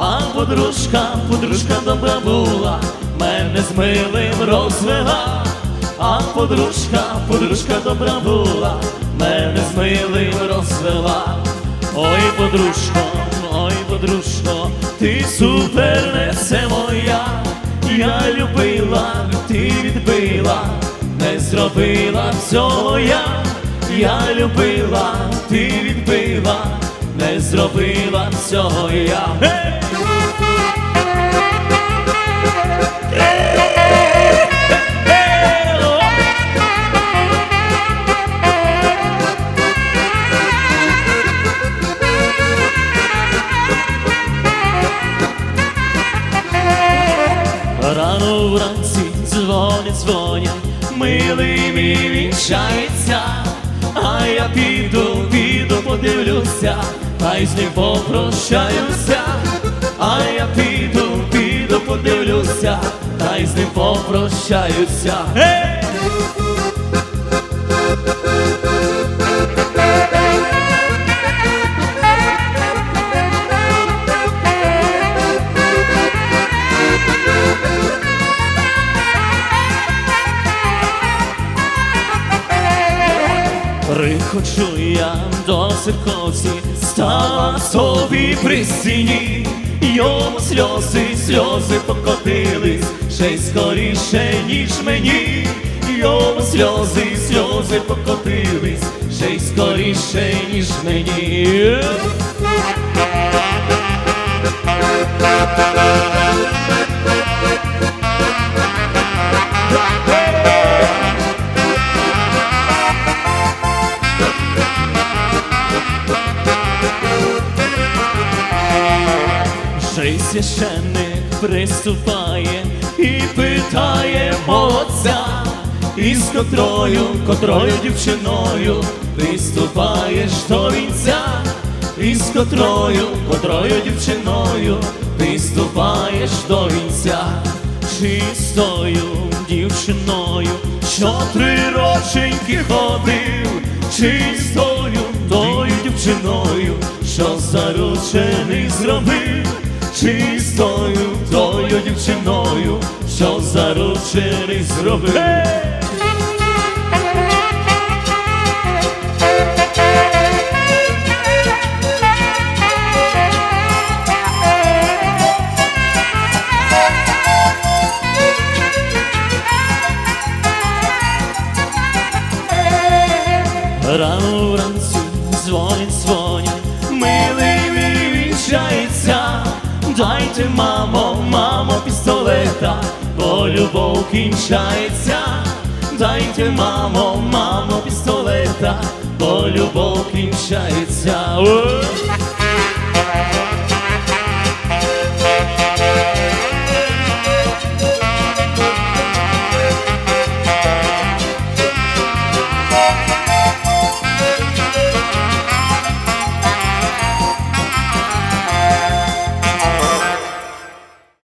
А подружка, подружка добра була, мене з милим розвела. А подружка, подружка добра була, мене з милим розвела. Ой, подружко, ой, подружко, ти суперниця моя, я любила, ти відбила, не зробила всього я, я любила, ти відбила, не зробила всього я. Рано вранці дзвонять, дзвонять, милий мій вінчається, а я піду, піду, подивлюся, та й з ним попрощаюся, а я піду, піду, подивлюся, та й з ним попрощаюся. Прихочу я до церковці, стала собі при стіні, йому сльози, сльози покотились, ще й скоріше, ніж мені, йому сльози, сльози покотились, ще й скоріше, ніж мені. Священник приступає і питає молодця, із котрою, котрою дівчиною приступаєш до вінця, із котрою, котрою дівчиною приступаєш до вінця, чистою дівчиною, що три роченьки ходив, чистою тою дівчиною, що заручений зробив, чистою тою дівчиною, що заручений зробив. Рано вранці дзвонять, дзвонять, милий мій вінчається. Дайте, мамо, мамо, пістолета, бо любов кінчається. Дайте, мамо, мамо, пістолета, бо любов кінчається.